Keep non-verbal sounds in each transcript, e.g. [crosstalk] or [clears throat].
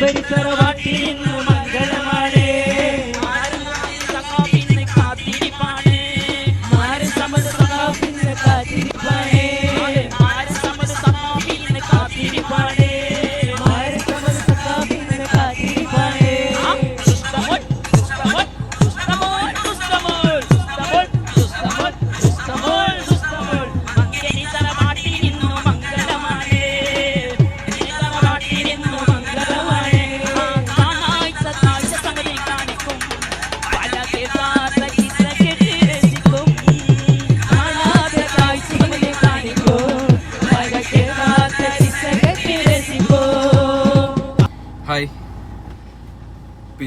പരിസരവാട്ടിൽ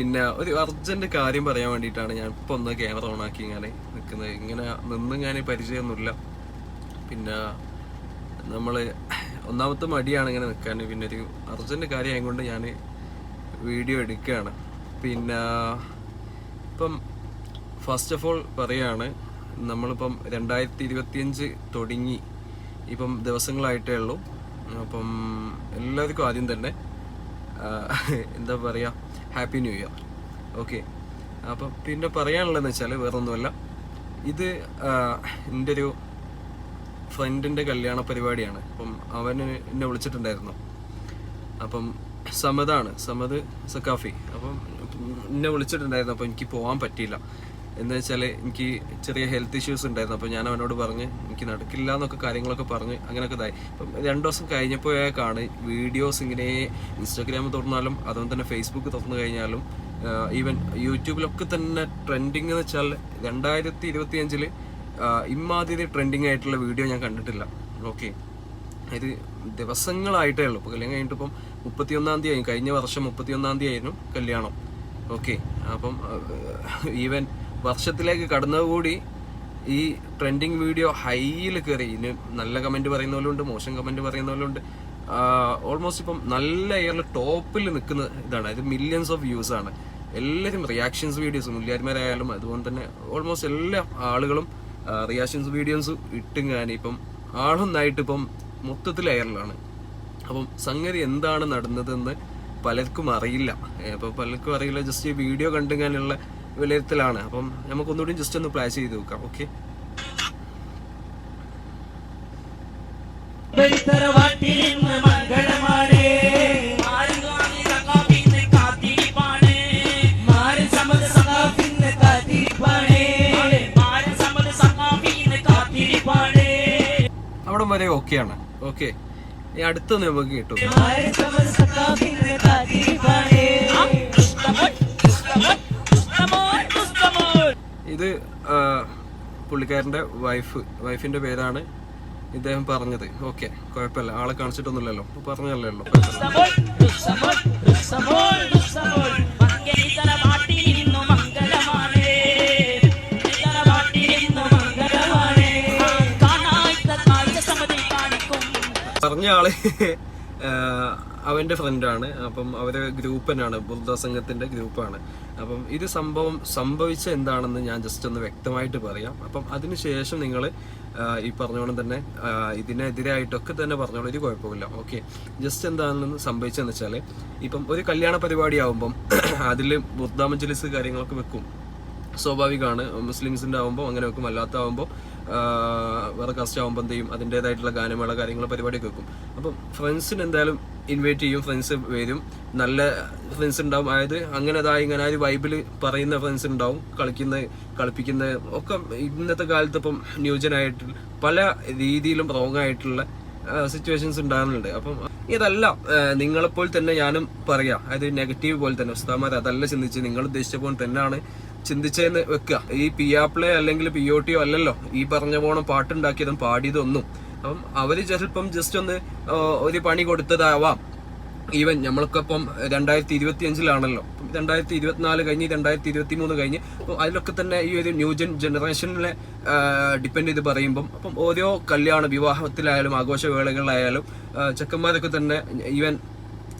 പിന്നെ ഒരു അർജന്റ് കാര്യം പറയാൻ വേണ്ടിയിട്ടാണ് ഞാൻ ഇപ്പൊ ഒന്ന് ക്യാമറ ഓൺ ആക്കി ഇങ്ങനെ നിൽക്കുന്നത്. ഇങ്ങനെ നിന്ന് ഞാൻ പരിചയമൊന്നുമില്ല. പിന്നെ നമ്മൾ ഒന്നാമത്തെ മടിയാണ് ഇങ്ങനെ നിൽക്കാൻ. പിന്നെ ഒരു അർജന്റ് കാര്യം ആയതുകൊണ്ട് ഞാൻ വീഡിയോ എടുക്കുകയാണ്. പിന്നെ ഇപ്പം ഫസ്റ്റ് ഓഫ് ഓൾ പറയാണ് നമ്മളിപ്പം രണ്ടായിരത്തി ഇരുപത്തിയഞ്ച് തുടങ്ങി. ഇപ്പം ദിവസങ്ങളായിട്ടേ ഉള്ളൂ. അപ്പം എല്ലാവർക്കും ആദ്യം തന്നെ എന്താ പറയുക ഹാപ്പി ന്യൂ ഇയർ ഓക്കെ അപ്പം പിന്നെ പറയാനുള്ളതെന്ന് വെച്ചാൽ വേറൊന്നുമല്ല. ഇത് എന്റെ ഒരു ഫ്രണ്ടിന്റെ കല്യാണ പരിപാടിയാണ്. അപ്പം അവന് എന്നെ വിളിച്ചിട്ടുണ്ടായിരുന്നു. അപ്പം സമതാണ് സമത് സക്കാഫി അപ്പം എന്നെ വിളിച്ചിട്ടുണ്ടായിരുന്നു. അപ്പം എനിക്ക് പോകാൻ പറ്റിയില്ല. എന്ന് വെച്ചാൽ എനിക്ക് ചെറിയ ഹെൽത്ത് ഇഷ്യൂസ് ഉണ്ടായിരുന്നു. അപ്പോൾ ഞാൻ അവനോട് പറഞ്ഞ് എനിക്ക് നടക്കില്ല എന്നൊക്കെ കാര്യങ്ങളൊക്കെ പറഞ്ഞ് അങ്ങനെയൊക്കെ ഇതായി. അപ്പം രണ്ട് ദിവസം കഴിഞ്ഞപ്പോഴേക്കാണ് വീഡിയോസ് ഇങ്ങനെ ഇൻസ്റ്റാഗ്രാം തുറന്നാലും അതുപോലെ തന്നെ ഫേസ്ബുക്ക് തുറന്നു കഴിഞ്ഞാലും ഈവൻ യൂട്യൂബിലൊക്കെ തന്നെ ട്രെൻഡിങ് എന്ന് വെച്ചാൽ രണ്ടായിരത്തി ഇരുപത്തി അഞ്ചിൽ ഇമ്മാതിരി ട്രെൻഡിങ് ആയിട്ടുള്ള വീഡിയോ ഞാൻ കണ്ടിട്ടില്ല. ഓക്കെ ഇത് ദിവസങ്ങളായിട്ടേ ഉള്ളൂ. ഇപ്പോൾ കല്യാണം കഴിഞ്ഞിട്ട് ഇപ്പം മുപ്പത്തിയൊന്നാം തീയതി ആയിരുന്നു കഴിഞ്ഞ വർഷം മുപ്പത്തിയൊന്നാം തീയതി ആയിരുന്നു കല്യാണം. ഓക്കെ അപ്പം ഈവൻ വർഷത്തിലേക്ക് കടന്നുകൂടി ഈ ട്രെൻഡിങ് വീഡിയോ ഹൈയിൽ കയറി ഇനി നല്ല കമന്റ് പറയുന്നവരുണ്ട് മോശം കമന്റ് പറയുന്നവരുണ്ട് ഓൾമോസ്റ്റ് ഇപ്പം നല്ല ഇയറിൽ ടോപ്പിൽ നിൽക്കുന്ന ഇതാണ്. ഇത് മില്യൺസ് ഓഫ് വ്യൂസ് ആണ്. എല്ലാവരും റിയാക്ഷൻസ് വീഡിയോസ് മുല്ലാരിമാരായാലും അതുപോലെ തന്നെ ഓൾമോസ്റ്റ് എല്ലാ ആളുകളും റിയാക്ഷൻസ് വീഡിയോസ് ഇട്ടും കാണി ഇപ്പം ആളൊന്നായിട്ട് ഇപ്പം മൊത്തത്തിൽ എയറിലാണ് അപ്പം സംഗതി എന്താണ് നടന്നതെന്ന് പലർക്കും അറിയില്ല. അപ്പോൾ പലർക്കും അറിയില്ല. ജസ്റ്റ് ഈ വീഡിയോ കണ്ടുകാനുള്ള വിലയിരുത്തലാണ്. അപ്പം നമുക്കൊന്നുകൂടി ജസ്റ്റ് ഒന്ന് പ്ലാസ് ചെയ്ത് നോക്കാം. ഓക്കെ അവിടം വരെ ഓക്കെയാണ് ഓക്കെ ഇനി അടുത്തൊന്ന് നമുക്ക് കിട്ടും. ഇത് പുള്ളിക്കാരന്റെ വൈഫ് വൈഫിന്റെ പേരാണ് ഇദ്ദേഹം പറഞ്ഞത്. ഓക്കെ കുഴപ്പമില്ല. ആളെ കാണിച്ചിട്ടൊന്നുമില്ലല്ലോ. പറഞ്ഞല്ലോ പറഞ്ഞ ആൾ ആഹ് അവന്റെ ഫ്രണ്ടാണ് അപ്പം അവരെ ഗ്രൂപ്പ് തന്നെയാണ്. ബുദ്ധ സംഘത്തിന്റെ ഗ്രൂപ്പാണ് അപ്പം ഇത് സംഭവം സംഭവിച്ച എന്താണെന്ന് ഞാൻ ജസ്റ്റ് ഒന്ന് വ്യക്തമായിട്ട് പറയാം. അപ്പം അതിനുശേഷം നിങ്ങൾ ഈ പറഞ്ഞോണം തന്നെ ഇതിനെതിരായിട്ടൊക്കെ തന്നെ പറഞ്ഞോളൂ ഒരു കുഴപ്പമില്ല ഓക്കെ ജസ്റ്റ് എന്താണെന്ന് സംഭവിച്ചതെന്ന് വെച്ചാൽ ഇപ്പം ഒരു കല്യാണ പരിപാടി ആവുമ്പം [clears throat] അതിൽ ബുദ്ധ മജ്ലിസ് കാര്യങ്ങളൊക്കെ വെക്കും. സ്വാഭാവികമാണ് മുസ്ലിംസിന്റെ ആവുമ്പോൾ അങ്ങനെ വെക്കും. അല്ലാത്ത ആവുമ്പോൾ വേറെ കാസ്റ്റ് ആകുമ്പോൾ എന്തെയും അതിന്റെതായിട്ടുള്ള ഗാനമേള കാര്യങ്ങൾ പരിപാടിയൊക്കെ വെക്കും. അപ്പം ഫ്രണ്ട്സിന് എന്തായാലും ഇൻവൈറ്റ് ചെയ്യും ഫ്രണ്ട്സ് വരും. നല്ല ഫ്രണ്ട്സ് ഉണ്ടാവും. അതായത് അങ്ങനെ അതാ ഇങ്ങനെ ഒരു വൈബിൽ പറയുന്ന ഫ്രണ്ട്സ് ഉണ്ടാവും. കളിക്കുന്ന കളിപ്പിക്കുന്ന ഒക്കെ ഇന്നത്തെ കാലത്ത് ഇപ്പം ന്യൂജനായിട്ട് പല രീതിയിലും റോങ് ആയിട്ടുള്ള സിറ്റുവേഷൻസ് ഉണ്ടാകുന്നുണ്ട് അപ്പം ഇതല്ല നിങ്ങളെപ്പോൾ തന്നെ ഞാനും പറയാം. അതായത് നെഗറ്റീവ് പോലെ തന്നെ. ഉസ്താമാർ അതല്ല ചിന്തിച്ച് നിങ്ങൾ ഉദ്ദേശിച്ച പോലെ തന്നെയാണ്. ചിന്തിച്ചതെന്ന് വെക്കുക. ഈ പി ആപ്പിളെ അല്ലെങ്കിൽ പി ഒ ടിയോ അല്ലല്ലോ. ഈ പറഞ്ഞ പോണം പാട്ടുണ്ടാക്കിയതും പാടിയതൊന്നും. അപ്പം അവർ ചിലപ്പം ജസ്റ്റ് ഒന്ന് ഒരു പണി കൊടുത്തതാവാം. ഈവൻ നമ്മൾക്കിപ്പം രണ്ടായിരത്തി ഇരുപത്തി അഞ്ചിലാണല്ലോ രണ്ടായിരത്തി ഇരുപത്തിനാല് കഴിഞ്ഞ് രണ്ടായിരത്തി ഇരുപത്തി മൂന്ന് കഴിഞ്ഞ് അപ്പോൾ അതിലൊക്കെ തന്നെ ഈ ഒരു ന്യൂജൻ ജനറേഷനിലെ ഡിപ്പെൻഡ് ചെയ്ത് പറയുമ്പം അപ്പം ഓരോ കല്യാണ വിവാഹത്തിലായാലും ആഘോഷവേളകളിലായാലും ചെക്കന്മാരൊക്കെ തന്നെ ഈവൻ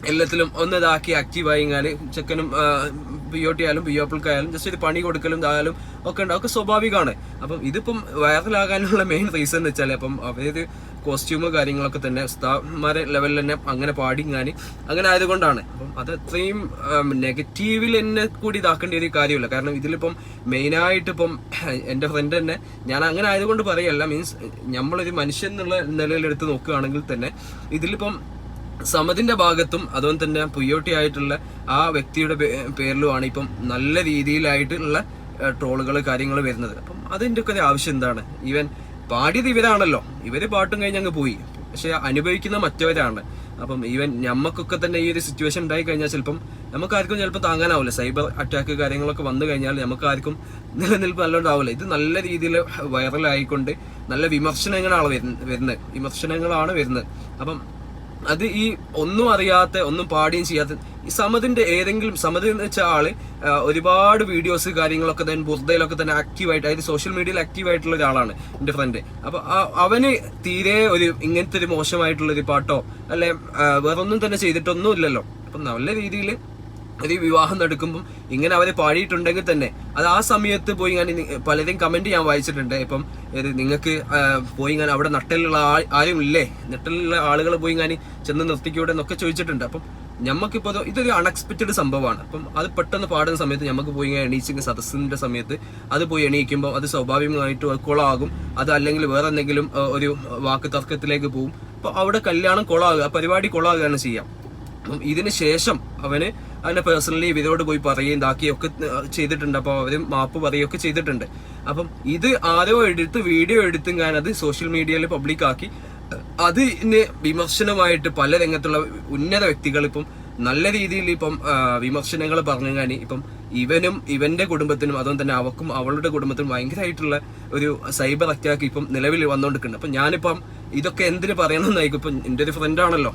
എല്ലാത്തിലും ഒന്ന് ഇതാക്കി ആക്റ്റീവായി ചെക്കനും പി ഒ ടി ആയാലും പി ഒ ആയാലും ജസ്റ്റ് ഒരു പണി കൊടുക്കലും ഇതായാലും ഒക്കെ ഉണ്ടാവും ഒക്കെ സ്വാഭാവികമാണ്. അപ്പം ഇതിപ്പം വൈറലാകാനുള്ള മെയിൻ റീസൺ എന്ന് വെച്ചാൽ അപ്പം അവർ കോസ്റ്റ്യൂമ് കാര്യങ്ങളൊക്കെ തന്നെ ഉസ്താമാരെ ലെവലിൽ തന്നെ അങ്ങനെ പാടി ഞാൻ അങ്ങനെ ആയതുകൊണ്ടാണ്. അപ്പം അത് അത്രയും നെഗറ്റീവിൽ എന്നെ കൂടി ഇതാക്കേണ്ട ഒരു കാര്യമില്ല. കാരണം ഇതിലിപ്പം മെയിനായിട്ട് ഇപ്പം എന്റെ ഫ്രണ്ട് തന്നെ ഞാൻ അങ്ങനെ ആയതുകൊണ്ട് പറയല്ല. മീൻസ് നമ്മളൊരു മനുഷ്യൻ എന്നുള്ള നിലയിലെടുത്ത് നോക്കുകയാണെങ്കിൽ തന്നെ ഇതിലിപ്പം സമതിന്റെ ഭാഗത്തും അതുപോലെ തന്നെ പുയ്യോട്ടി ആയിട്ടുള്ള ആ വ്യക്തിയുടെ പേരിലുമാണ് ഇപ്പം നല്ല രീതിയിലായിട്ടുള്ള ട്രോളുകൾ കാര്യങ്ങൾ വരുന്നത്. അപ്പം അതിന്റെ ഒക്കെ ആവശ്യം എന്താണ്? ഈവൻ പാടിയത് ഇവരാണല്ലോ. ഇവർ പാട്ടും കഴിഞ്ഞ് അങ്ങ് പോയി. പക്ഷെ അനുഭവിക്കുന്ന മറ്റവരാണ്. അപ്പം ഈവൻ ഞമ്മക്കൊക്കെ തന്നെ ഈ ഒരു സിറ്റുവേഷൻ ഉണ്ടായി കഴിഞ്ഞാൽ ചിലപ്പം നമുക്ക് ആർക്കും ചിലപ്പോൾ താങ്ങാനാവില്ല. സൈബർ അറ്റാക്ക് കാര്യങ്ങളൊക്കെ വന്നു കഴിഞ്ഞാൽ നമുക്ക് ആർക്കും നിലനിൽപ്പ് നല്ലോണ്ടാവില്ല. ഇത് നല്ല രീതിയിൽ വൈറലായിക്കൊണ്ട് നല്ല വിമർശനങ്ങളാണ് വരുന്ന- വരുന്നത്. വിമർശനങ്ങളാണ് വരുന്നത്. അപ്പം അത് ഈ ഒന്നും അറിയാത്ത ഒന്നും പാടുകയും ചെയ്യാത്ത ഈ സമതിന്റെ ഏതെങ്കിലും സമതി എന്ന് വെച്ച ആൾ ഒരുപാട് വീഡിയോസ് കാര്യങ്ങളൊക്കെ തന്നെ ബുർദയിലൊക്കെ തന്നെ ആക്റ്റീവായിട്ട് അതായത് സോഷ്യൽ മീഡിയയിൽ ആക്റ്റീവ് ആയിട്ടുള്ള ഒരാളാണ് എന്റെ ഫ്രണ്ട് അപ്പൊ അവന് തീരെ ഒരു ഇങ്ങനത്തെ ഒരു മോശമായിട്ടുള്ള ഒരു പാട്ടോ അല്ലെ വേറൊന്നും തന്നെ ചെയ്തിട്ടൊന്നും ഇല്ലല്ലോ. അപ്പൊ നല്ല രീതിയിൽ ഒരു വിവാഹം നടക്കുമ്പം ഇങ്ങനെ അവരെ പാടിയിട്ടുണ്ടെങ്കിൽ തന്നെ അത് ആ സമയത്ത് പോയി ഞാൻ പലരെയും പലരും കമന്റ് ഞാൻ വായിച്ചിട്ടുണ്ട്. ഇപ്പം നിങ്ങൾക്ക് പോയി ഞാൻ അവിടെ നട്ടലുള്ള ആരും ഇല്ലേ നട്ടലുള്ള ആളുകൾ പോയി ഞാൻ ചെന്ന് നിർത്തിക്കൂടെ എന്നൊക്കെ ചോദിച്ചിട്ടുണ്ട്. അപ്പം ഞമ്മക്കിപ്പോ ഇതൊരു അൺഎക്സ്പെക്റ്റഡ് സംഭവമാണ്. അപ്പം അത് പെട്ടെന്ന് പാടുന്ന സമയത്ത് നമുക്ക് പോയി എണീച്ചിങ് സദസ്സിന്റെ സമയത്ത് അത് പോയി എണീക്കുമ്പോൾ അത് സ്വാഭാവികമായിട്ട് കുളമാകും അത് അല്ലെങ്കിൽ വേറെ എന്തെങ്കിലും ഒരു വാക്ക് തർക്കത്തിലേക്ക് പോകും അപ്പൊ അവിടെ കല്യാണം കുളമാകുക പരിപാടി കുളമാകുകയാണ് ചെയ്യാം. ഇതിന് ശേഷം അവന് അവനെ പേഴ്സണലി ഇവരോട് പോയി പറയുകയും ഇതാക്കുകയും ഒക്കെ ചെയ്തിട്ടുണ്ട്. അപ്പോൾ അവർ മാപ്പ് പറയുകയൊക്കെ ചെയ്തിട്ടുണ്ട്. അപ്പം ഇത് ആരോ എടുത്ത് വീഡിയോ എടുത്തും ഞാൻ അത് സോഷ്യൽ മീഡിയയിൽ പബ്ലിക്കാക്കി അതിന് വിമർശനമായിട്ട് പല രംഗത്തുള്ള ഉന്നത വ്യക്തികൾ ഇപ്പം നല്ല രീതിയിൽ ഇപ്പം വിമർശനങ്ങൾ പറഞ്ഞു കാണി ഇപ്പം ഇവനും ഇവന്റെ കുടുംബത്തിനും അതും തന്നെ അവക്കും അവളുടെ കുടുംബത്തിനും ഭയങ്കരമായിട്ടുള്ള ഒരു സൈബർ അറ്റാക്ക് ഇപ്പം നിലവിൽ വന്നുകൊണ്ടിരിക്കുന്നുണ്ട്. അപ്പം ഞാനിപ്പം ഇതൊക്കെ എന്തിനു പറയണമെന്നായിരിക്കും. ഇപ്പം എന്റെ ഒരു ഫ്രണ്ടാണല്ലോ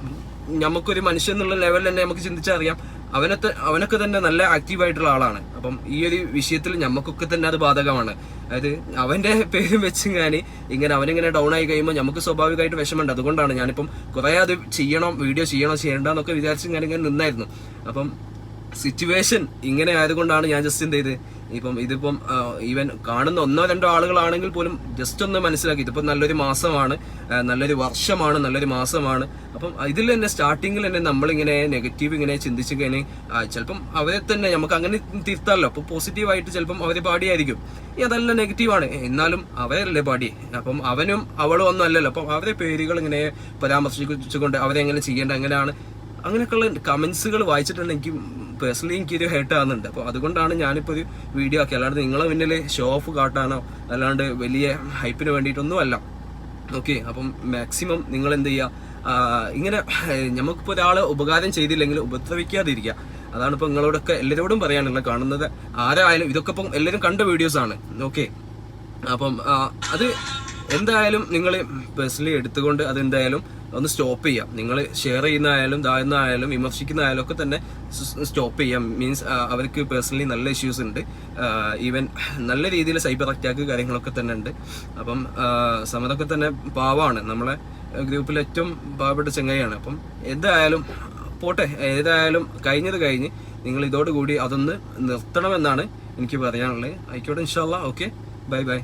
നമുക്കൊരു മനുഷ്യൻ എന്നുള്ള ലെവലിൽ തന്നെ നമുക്ക് ചിന്തിച്ചറിയാം അവനത്തെ അവനൊക്കെ തന്നെ നല്ല ആക്റ്റീവ് ആയിട്ടുള്ള ആളാണ്. അപ്പം ഈ ഒരു വിഷയത്തിൽ നമുക്കൊക്കെ തന്നെ അത് ബാധകമാണ്. അതായത് അവന്റെ പേര് വെച്ച് ഞാൻ ഇങ്ങനെ അവനിങ്ങനെ ഡൗൺ ആയി കഴിയുമ്പോൾ നമുക്ക് സ്വാഭാവികമായിട്ട് വിഷമമുണ്ട്. അതുകൊണ്ടാണ് ഞാനിപ്പം കുറെ അത് ചെയ്യണം വീഡിയോ ചെയ്യണോ ചെയ്യണ്ട എന്നൊക്കെ വിചാരിച്ച് ഞാൻ ഇങ്ങനെ നിന്നായിരുന്നു. അപ്പം സിറ്റുവേഷൻ ഇങ്ങനെ ആയതുകൊണ്ടാണ് ഞാൻ ജസ്റ്റ് എന്ത് ചെയ്ത് ഇപ്പം ഇതിപ്പം ഈവൻ കാണുന്ന ഒന്നോ രണ്ടോ ആളുകളാണെങ്കിൽ പോലും ജസ്റ്റ് ഒന്ന് മനസ്സിലാക്കി. ഇതിപ്പം നല്ലൊരു മാസമാണ് നല്ലൊരു വർഷമാണ് നല്ലൊരു മാസമാണ്. അപ്പം ഇതിൽ തന്നെ സ്റ്റാർട്ടിങ്ങിൽ തന്നെ നമ്മളിങ്ങനെ നെഗറ്റീവ് ഇങ്ങനെ ചിന്തിച്ച് കഴിഞ്ഞാൽ ചിലപ്പം അവരെ തന്നെ നമുക്ക് അങ്ങനെ തിരുത്താമല്ലോ അപ്പോൾ പോസിറ്റീവായിട്ട് ചിലപ്പം അവരെ പാടിയായിരിക്കും. അതല്ല നെഗറ്റീവാണ് എന്നാലും അവരല്ലേ പാടി. അപ്പം അവനും അവളും ഒന്നും അല്ലല്ലോ. അപ്പം അവരെ പേരുകൾ ഇങ്ങനെ പരാമർശിച്ചുകൊണ്ട് അവരെങ്ങനെ ചെയ്യേണ്ട എങ്ങനെയാണ് അങ്ങനെയൊക്കെയുള്ള കമൻസുകൾ വായിച്ചിട്ടുണ്ടെങ്കിൽ പേഴ്സണലി എനിക്കൊരു ഹേർട്ട് ആകുന്നുണ്ട് അപ്പോൾ അതുകൊണ്ടാണ് ഞാനിപ്പോൾ ഒരു വീഡിയോ ആക്കി അല്ലാണ്ട് നിങ്ങളെ മുന്നിൽ ഷോ ഓഫ് കാട്ടാനോ അല്ലാണ്ട് വലിയ ഹൈപ്പിന് വേണ്ടിയിട്ടൊന്നും അല്ല ഓക്കെ അപ്പം മാക്സിമം നിങ്ങൾ എന്ത് ചെയ്യുക ഇങ്ങനെ നമുക്കിപ്പോൾ ഒരാൾ ഉപകാരം ചെയ്തില്ലെങ്കിൽ ഉപദ്രവിക്കാതിരിക്കുക. അതാണ് ഇപ്പോൾ നിങ്ങളോടൊക്കെ എല്ലാവരോടും പറയാനുള്ള കാണുന്നത് ആരായാലും. ഇതൊക്കെ ഇപ്പം എല്ലാവരും കണ്ട വീഡിയോസ് ആണ്. ഓക്കെ അപ്പം അത് എന്തായാലും നിങ്ങൾ പേഴ്സണലി എടുത്തുകൊണ്ട് അതെന്തായാലും ഒന്ന് സ്റ്റോപ്പ് ചെയ്യാം. നിങ്ങൾ ഷെയർ ചെയ്യുന്നതായാലും താഴ്ന്നതായാലും വിമർശിക്കുന്നതായാലും ഒക്കെ തന്നെ സ്റ്റോപ്പ് ചെയ്യാം. മീൻസ് അവർക്ക് പേഴ്സണലി നല്ല ഇഷ്യൂസ് ഉണ്ട്. ഈവൻ നല്ല രീതിയിൽ സൈബർ അറ്റാക്ക് കാര്യങ്ങളൊക്കെ തന്നെ ഉണ്ട്. അപ്പം സമതൊക്കെ തന്നെ പാവമാണ്. നമ്മളെ ഗ്രൂപ്പിൽ ഏറ്റവും പാവപ്പെട്ട ചെങ്ങായിയാണ്. അപ്പം എന്തായാലും പോട്ടെ ഏതായാലും കഴിഞ്ഞത് കഴിഞ്ഞ് നിങ്ങൾ ഇതോടുകൂടി അതൊന്ന് നിർത്തണമെന്നാണ് എനിക്ക് പറയാനുള്ളത്. ആയിക്കോട്ടെ ഇൻഷാല്ല ഓക്കെ ബൈ ബൈ